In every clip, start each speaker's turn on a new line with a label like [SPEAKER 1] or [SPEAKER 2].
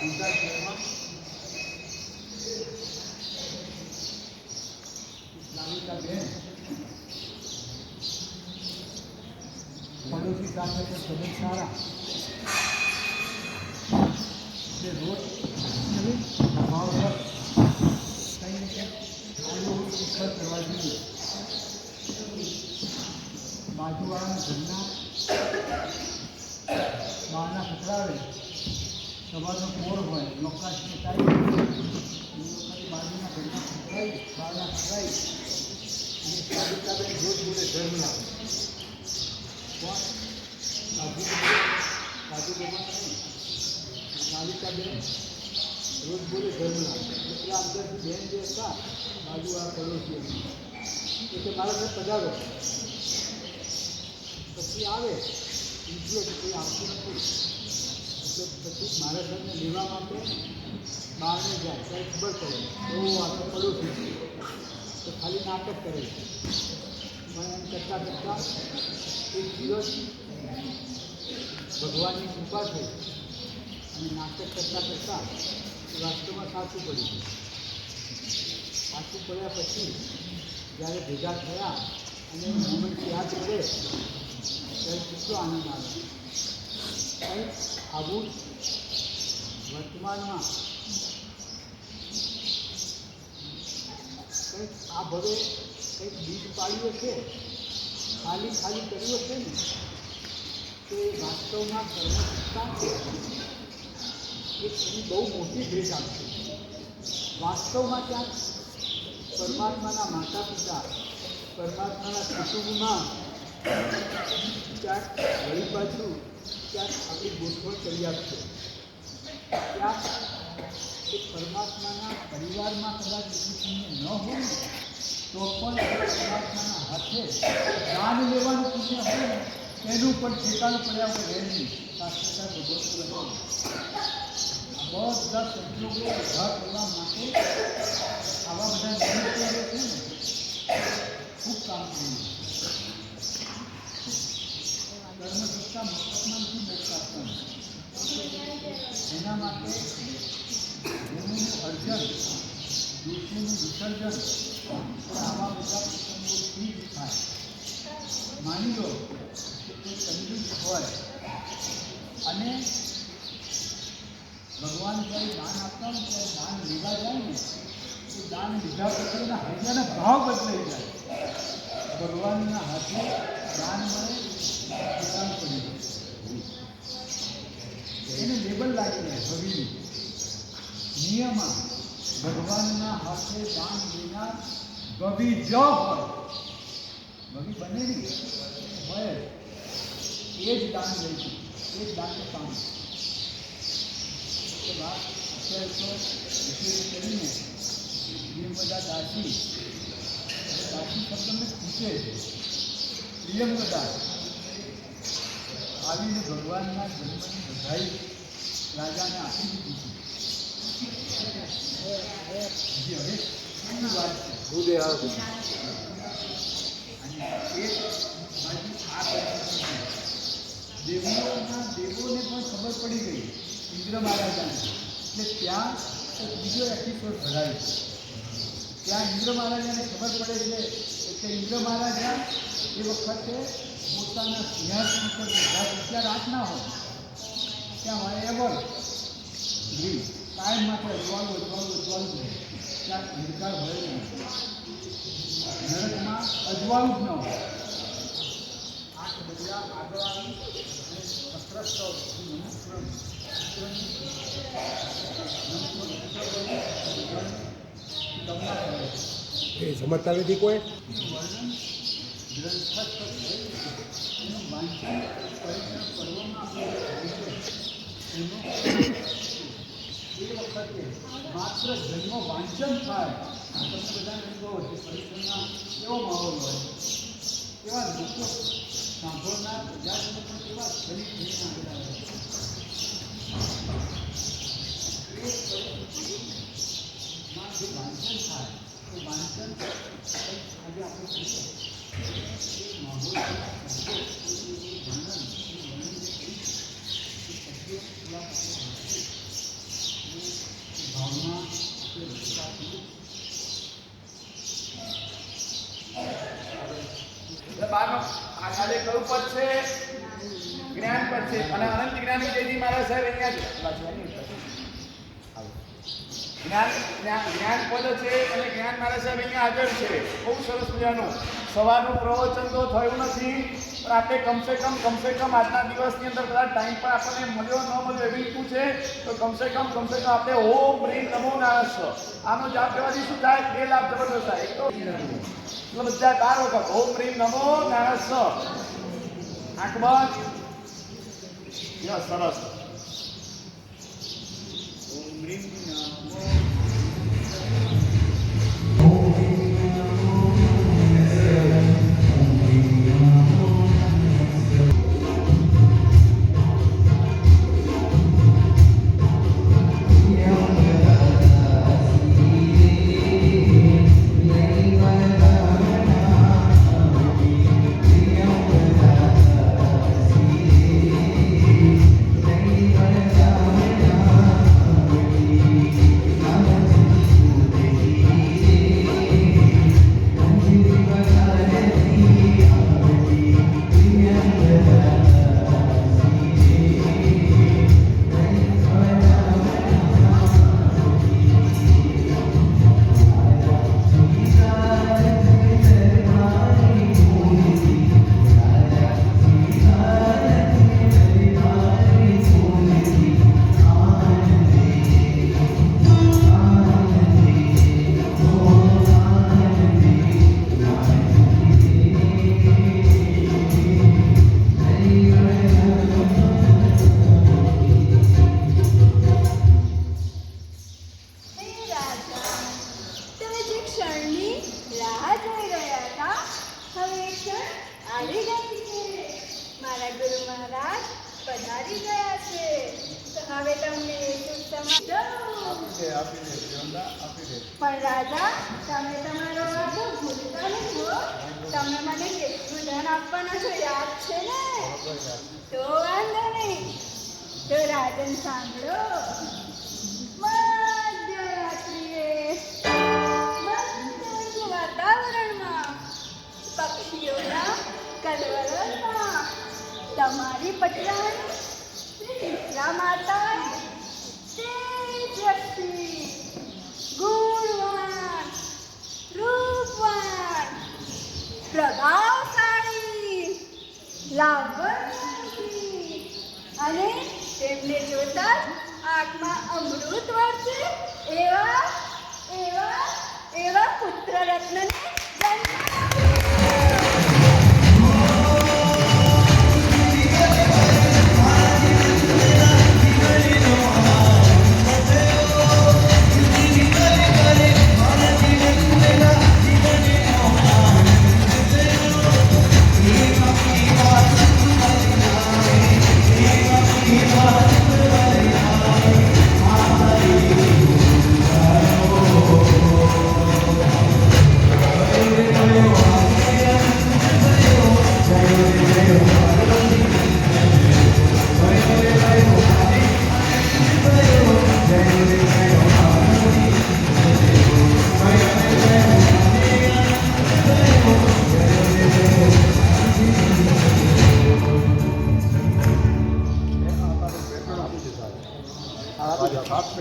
[SPEAKER 1] ઊંઝા શહેરમાં લાલિતાબેન પડોશી સાથે પણ સંબંધ સારા જે રોજ ભાવ પર કંઈ ને કંઈક આવું શિખર કરવા જોઈએ બાજુવાળાના ઘરના બહારના ખતરાવે સવારનો પોર હોય લોકાશની ટાઈમ એ લોકોની બાજુના ઘરના ખતરાઈ બહારના ખતરાઈ અને સાબિતાબેન રોજ બોલે ધર્મ લાવે કોણ? સાધુ સાધુ બાબા નહીં સાબિતાબેન રોજ બોલે ધર્મ લાવે એટલે અંદરથી બેન જે હતા બાજુવાળા પડોશી હતી. એટલે મારા ઘર પધારો. પછી આવે બીજું કે કોઈ આવતું પછી મારા ઘરને લેવા માટે બહારને જાય. ત્યારે ખબર પડે. એવું આ તો પડોશી તો ખાલી નાટક કરે છે. પણ કરતા કરતાં એક દિવસ ભગવાનની કૃપા થઈ અને નાટક કરતાં કરતાં વાસ્તવમાં સાચું પડી ગયું સાચું પડ્યા પછી જ્યારે ભેગા થયા અને મોમેન્ટ યાદ કરે ત્યારે કેટલો આનંદ આવે કંઈક આવું વર્તમાનમાં કંઈક આ ભવે કંઈક બીજ પાડ્યું હશે, ખાલી ખાલી કર્યું હશે ને, તો એ વાસ્તવમાં કર્મસત્તા એક એની બહુ મોટી ભેટ આપશે. વાસ્તવમાં ક્યાંક પરમાત્માના માતા પિતા પરમાત્માના કુટુંબમાં ક્યાંક વળી બાજુ, ક્યાંક આપણી ગોઠવણ કરી આપશે. ક્યાંક એ પરમાત્માના પરિવારમાં કદાચ એટલું ન હોય તો પણ એ પરમાત્માના હાથે દાન લેવાનું પુણ્ય હોય ને એનું પણ ઠેકાણું પડ્યા વગર રહે નહીં શાસ્ત્રકાર ભગવત રહે આ બધા સંજોગો ઊભા કરવા માટે આવા બધા નિમિત્તો જે છે ને ખૂબ કામ કર્યું કર્મસત્તા મફતમાં નથી બેસતા પણ એના માટે ગુરુનું અર્જન દોષીનું વિસર્જન માની લો કે તંદુરસ્ત હોય અને ભગવાન જ્યારે દાન આપતા હોય ત્યારે દાન લેવા જાય ને તો દાન લીધા પછી એના હૈયાના ભાવ બદલાઈ જાય ભગવાનના હાથે દાન મળે પોતાનું પડી જાય એને લેબલ લાગી જાય ભગીનું નિયમા ભગવાનના હાથે દાન લેનાર ભગી જ હોય ભગી બને નહીં હોય જ. એ જ દાન લે છે એ જ દાનનું કામ છે તો વાત અત્યારે તો વિશેષ કરીને પ્રિયમ બધા દાસી હવે દાસી શબ્દને પૂછે છે પ્રિયમ બધા આવીને ભગવાનના જન્મની બધાઈ રાજાને આપી દીધી છે હજી હવે
[SPEAKER 2] દૂધે આવે.
[SPEAKER 1] દેવોના દેવોને પણ ખબર પડી ગઈ, ઇન્દ્ર મહારાજાને. એટલે ત્યાં બીજો એપિસોડ ભરાય. છે ત્યાં ઇન્દ્ર મહારાજાને ખબર પડે છે એટલે ઇન્દ્ર મહારાજા એ વખતે પોતાના સિંહાસન પર. ત્યાં રાત ના હોય. ત્યાં એવર ગ્રીન કાયમ માટે જોવાનું જોવાનું જોવાનું ત્યાં અંધકાર હોય નહીં નરકમાં અજવાળું જ ન હોય. આઠ આગળ આવી અને સત્રસ્તો મનુષ્ય
[SPEAKER 2] એ સમજતા નથી કોઈ?
[SPEAKER 1] વાંચન પરીક્ષણ કરવામાં આવે. છે વખતે માત્ર જન્મ વાંચન થાય તમને બધાને અનુભવ છે પરિસ્થિતિમાં કેવો માહોલ હોય. કેવા લોકો સાંભળનાર પ્રજાજનો પણ કેવા શરીર થઈને આગળ હોય જે વાંચન થાય, એ વાંચન આજે આપણે કહીએ એ માહોલ વર્ણન એ વર્ણન જે કહીએ એ શબ્દો પેલા આપણે વાંચીએ
[SPEAKER 3] એટલે બારનો આ ખાલી કયું પદ છે જ્ઞાન પદ છે અને અનંત જ્ઞાની જયજી મહારાજ સાહેબ અહીંયા છે દિવસની અંદર કદાચ ટાઈમ પણ આપણને મળ્યો ન મળ્યો એવી રીતનું છે તો કમસે કમ કમસે કમ આપણે ઓમ પ્રેમ નમો નારાયણ. આનો જાપ કરવાથી શું થાય બે લાભ જબરદસ્ત થાય એક બધા બાર વખત ઓમ પ્રેમ નમો નારાયણ. આંખ યસ સરસ.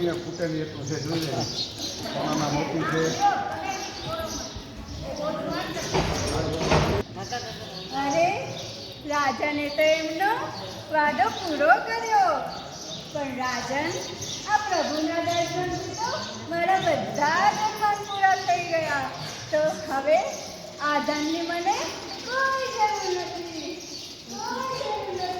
[SPEAKER 4] પેઢીને ફૂટેલી એટલું છે, જોઈ લે. સોનાના મોતી છે.
[SPEAKER 2] અરે, રાજાને તો એમનો વાદો પૂરો કર્યો. પણ રાજન, આ પ્રભુના દર્શનથી તો મારા બધા જ પૂરા થઈ ગયા. તો હવે આ ધનની મને કોઈ જરૂર નથી. કોઈ જરૂર નથી.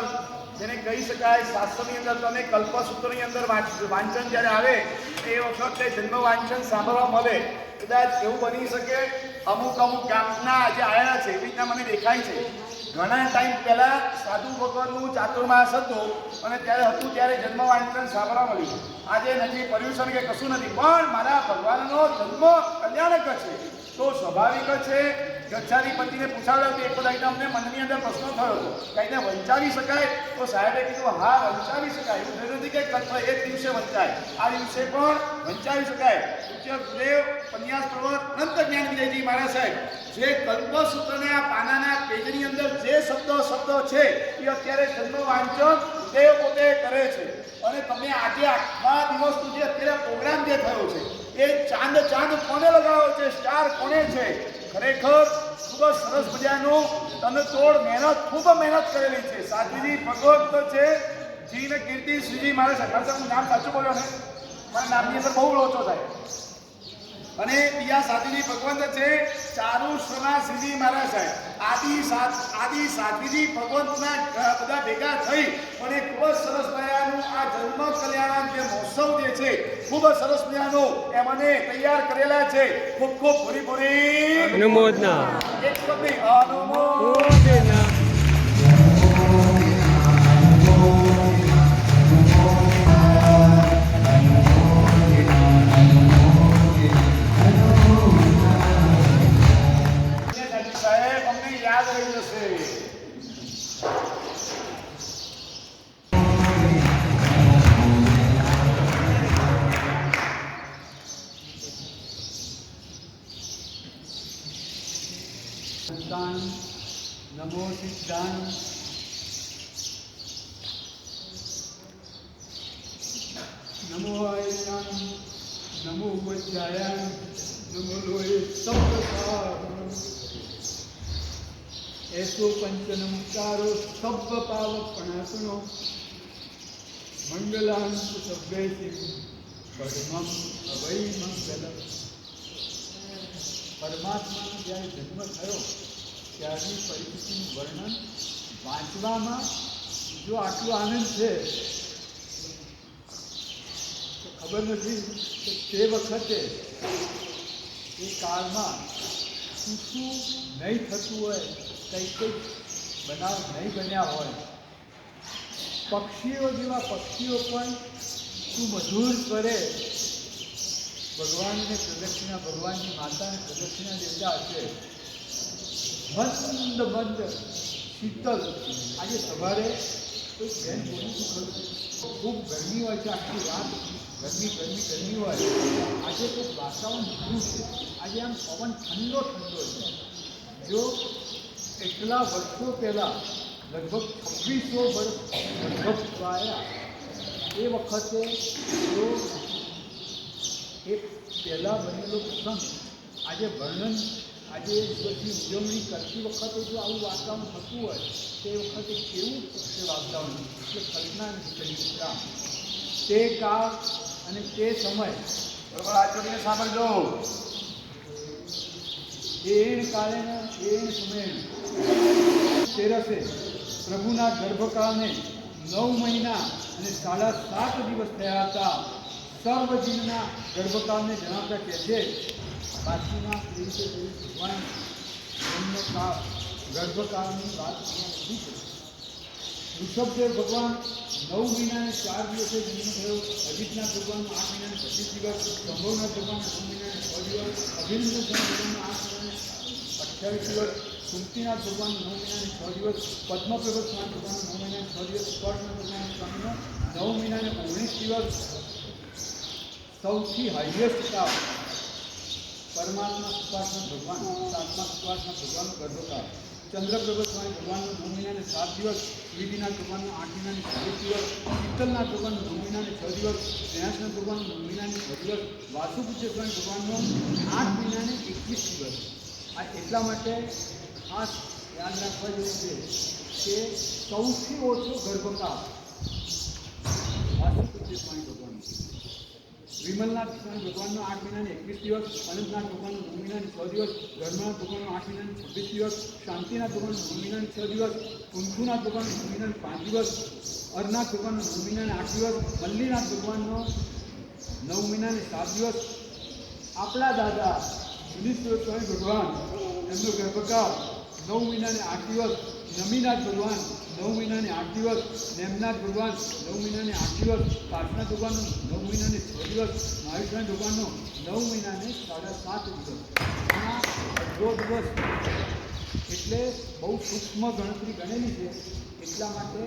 [SPEAKER 4] ખરેખર જેને કહી શકાય શાસ્ત્રની અંદર તમે કલ્પસૂત્રની અંદર વાંચ- વાંચન જ્યારે આવે, એ વખતે જન્મ વાંચન સાંભળવા મળે. કદાચ એવું બની શકે, અમુક અમુક ગામના જે આવ્યા છે, એવી રીતના મને દેખાય છે. ઘણા ટાઈમ પહેલા સાધુ ભગવાનનું ચાતુર્માસ હતું અને ત્યારે હતું, ત્યારે જન્મ વાંચન સાંભળવા મળ્યું. આજે નથી પર્યુષણ કે કશું નથી, પણ મારા ભગવાનનો જન્મ કલ્યાણક છે. તો સ્વાભાવિક છે ગચ્છાની પતિને પૂછાવ્યો કે એક બધા અમને મનની અંદર પ્રશ્ન થયો હતો. કે એને વંચાવી શકાય? તો સાહેબે કીધું, હા, વંચાવી શકાય. એવું થયું નથી કે કચ્છ એક દિવસે વંચાય. આ દિવસે પણ વંચાવી શકાય. પૂજ્ય ગુરુદેવ પન્યાસ પ્રવર્ત અનંત જ્ઞાન વિજયજી મહારાજ સાહેબ, જે કલ્પસૂત્રને આ પાનાના પેજની અંદર જે શબ્દો શબ્દો છે, એ અત્યારે જન્મ વાંચન દેવ પોતે કરે છે. અને તમે આજે આખા દિવસનું જે અત્યારે પ્રોગ્રામ જે થયો છે, એ ચાંદ ચાંદ કોને લગાવ્યો છે? સ્ટાર કોને છે? ખરેખર ખૂબ જ સરસ મજાનું. તને તોડ મહેનત, ખૂબ મહેનત કરેલી છે. સાધુજી ભગવત છે. જીને કીર્તિ, શ્રીજી, મારે સરકાર નામ સાચું બોલ્યો ને? મારા નામની અંદર બહુ લોચો થાય. અને બીજા સાધુજી ભગવંત છે. ચારુ શ્રમા શ્રીજી મહારાજ સાહેબ. આદિ આદિ સાધુજી ભગવંતના બધા ભેગા થઈ અને એ ખૂબ જ સરસ મજાનું આ જન્મ કલ્યાણ જે મહોત્સવ જે છે ખૂબ જ સરસ મજાનો એ મને તૈયાર કરેલા છે. ખૂબ ખૂબ ભૂરી ભૂરી.
[SPEAKER 5] અનુમોદના.
[SPEAKER 4] એક શબ્દ
[SPEAKER 1] સંતાન. નમો સિદ્ધાન નમો આયન નમો વજ્જાયન નમો લોય સપ્રસાર એસો મંગલાંત સભ્યે પરમમ અવૈ મંગલમ પરમાત્માનો જ્યારે જન્મ થયો, ત્યારની પરિસ્થિતિનું વર્ણન વાંચવામાં જો આટલો આનંદ છે, તો ખબર નથી કે તે વખતે એ કાળમાં શું શું નહીં થતું હોય કંઈ કંઈક બનાવ નહીં બન્યા હોય. પક્ષીઓ જેવા પક્ષીઓ પણ શું મધુર કરે. ભગવાનને પ્રદક્ષિણા ભગવાનની માતાને પ્રદક્ષિણા દેતા હશે મંદ મંદ શીતલ આજે સવારે કોઈ બેન બોલી ખરું ખૂબ ગરમી હોય છે આખી રાત ગરમી ગરમી ગરમી હોય આજે તો વાતાવરણ ઠંડુ છે આજે આમ પવન ઠંડો ઠંડો છે જો એટલા વર્ષો પહેલાં લગભગ છવ્વીસો વર્ષ લગભગ થયા એ વખતે જો એ પહેલાં બનેલો પ્રસંગ આજે વર્ણન આજે બધી ઉજવણી કરતી વખતે જો આવું વાતાવરણ થતું હોય તે વખતે કેવું થશે વાતાવરણ એટલે કલ્પના નથી કરી તે કાળ અને તે સમય.
[SPEAKER 4] બરોબર આ જોડીને સાંભળજો.
[SPEAKER 1] એણ કાળે એણ સમય. તેરસે પ્રભુના ગર્ભકાળને નવ મહિના અને સાડા સાત દિવસ થયા હતા. સર્વજીવના ગર્ભકાળને જણાવતા કહે છે બાકીના એ રીતે કહ્યું ભગવાન એમનો કાળ ગર્ભકાળની વાત અહીંયા નથી કરી ઋષભદેવ ભગવાન નવ મહિનાને ચાર દિવસે જન્મ થયો અજીતના ભગવાનનો આઠ મહિનાને પચીસ દિવસ સંભવના ભગવાન નવ મહિનાને છ દિવસ અભિનંદન ભગવાનનો આઠ મહિનાને અઠ્યાવીસ દિવસ સુમતીનાથ ભગવાન નવ મહિનાને છ દિવસ પદ્મપ્રભુ સ્વામી ભગવાન નવ મહિનાને છ દિવસ સ્પર્ણ ભગવાન સ્વામીનો નવ મહિનાને ઓગણીસ દિવસ સૌથી હાઈએસ્ટ કાળ પરમાત્મા સુપાસના ભગવાન, સાતમા સુપાસના ભગવાનનો ગર્ભકાળ ચંદ્રપ્રભ સ્વામી ભગવાનનું નવ સાત દિવસ વિધિના ભગવાનનું આઠ મહિનાને ચાલીસ દિવસ, શીતલના ભગવાનનું નવ મહિનાને છ દિવસ ગણેશના ભગવાનનું નવ મહિનાને છ દિવસ, વાસુપૂજ્ય સ્વામી ભગવાનનો આઠ મહિનાને એકવીસ દિવસ. આ એટલા માટે ખાસ યાદ રાખવા જેવું છે કે સૌથી ઓછો ગર્ભકાળ વાસુપૂજ્ય સ્વામી ભગવાનનો વિમલનાથ ભગવાનનો આઠ મહિનાની એકવીસ દિવસ, અનંતનાથ ભગવાનનો નવ મહિનાની છ દિવસ, ધર્મનાથ ભગવાનનો આઠ મહિનાની છવ્વીસ દિવસ, શાંતિનાથ ભગવાનનો નવ મહિનાની છ દિવસ કુંથુનાથ ભગવાનનો નવ મહિનાની પાંચ દિવસ અરનાથ ભગવાનનો નવ મહિનાની આઠ દિવસ, મલ્લીનાથ ભગવાનનો નવ મહિનાની સાત દિવસ. આપણા દાદા સુનીશ્વર સ્વામી ભગવાન, એમનો ગર્ભકાળ નવ મહિનાને આઠ દિવસ, નમીનાથ ભગવાન નવ મહિનાને આઠ દિવસ નેમનાથ ભગવાન, નવ મહિનાને આઠ દિવસ પાર્થનાથ ભગવાનનો, નવ મહિનાને છ દિવસ મહાવીરના ભગવાનનો, નવ મહિનાને સાડા સાત દિવસ. આ દિવસ એટલે બહુ સૂક્ષ્મ ગણતરી ગણેલી છે, એટલા માટે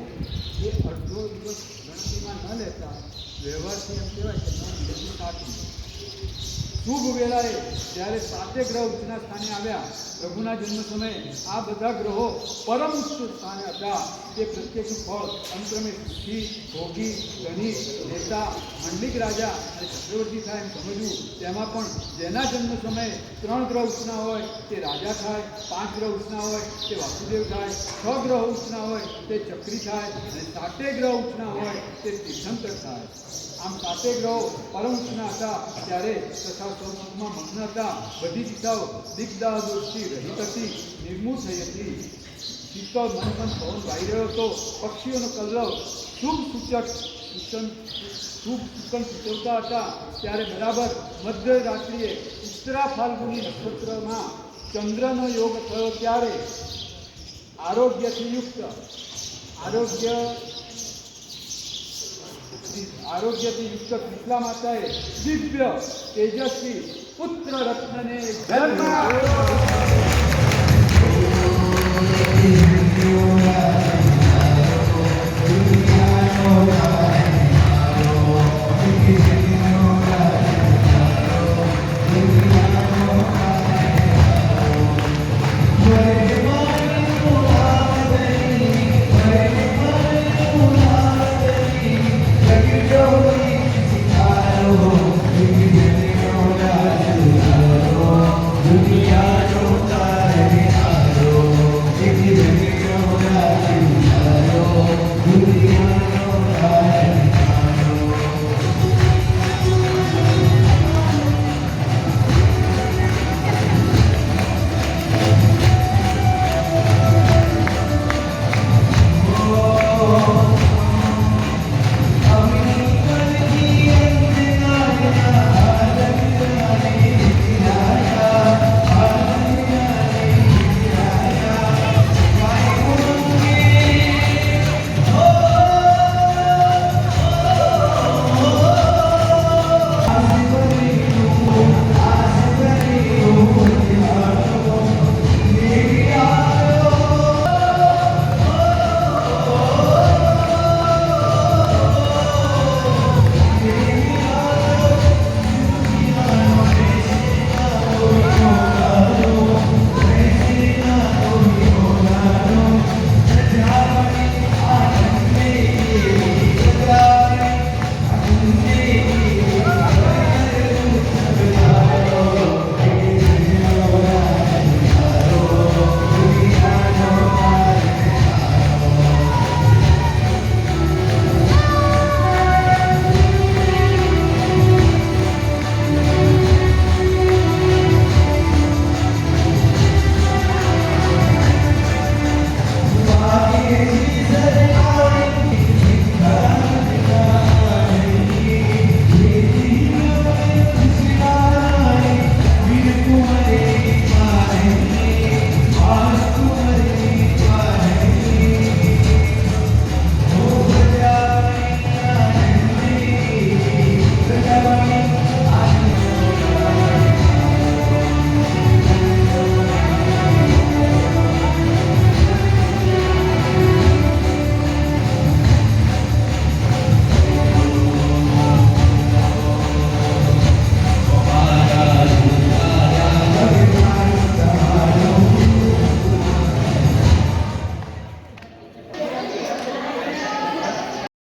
[SPEAKER 1] એ અડધો દિવસ ગણતરીમાં ન લેતા વ્યવહારથી એમ કહેવાય કે નવ દિવસની સાત દિવસ શુભ વેળાએ જ્યારે સાતે ગ્રહ ઉચ્ચના સ્થાને આવ્યા, પ્રભુના જન્મ સમયે આ બધા ગ્રહો પરમ સ્થાને હતા. તે પ્રત્યેકનું ફળ, અંતરમે સુખી, ભોગી, ધની નેતા મંડલિક રાજા અને ચક્રવર્તી થાય એમ સમજવું. તેમાં પણ જેના જન્મ સમયે ત્રણ ગ્રહ ઉષ્ણા હોય, તે રાજા થાય, પાંચ ગ્રહ ઉષ્ણા હોય, તે વાસુદેવ થાય, છ ગ્રહ ઉષ્ણા હોય, તે ચક્રી થાય અને સાતે ગ્રહ ઉષ્ણા હોય, તે તીર્થંકર થાય. આમ સાતે ગ્રહો પરમ હતા. ત્યારે તથા સૌસુખમાં મગ્ન હતા. બધી દિશાઓ દિગ્દાહ દોષથી રહિત હતી. નિર્મૂળ થઈ હતી. શીતળ મનમન પવન વાઈ રહ્યો હતો. પક્ષીઓનો કલરવ શુભ સૂચક સૂચન શુભ સૂચન સૂચવતા હતા. ત્યારે બરાબર મધ્ય રાત્રિએ ઉત્તરા ફાલ્ગુની નક્ષત્રમાં ચંદ્રનો યોગ થયો ત્યારે આરોગ્યથી યુક્ત. આરોગ્ય આરોગ્યથી યુક્ત કૃષ્ણા માતાએ દિવ્ય તેજસ્વી પુત્ર રત્નને ધર્મ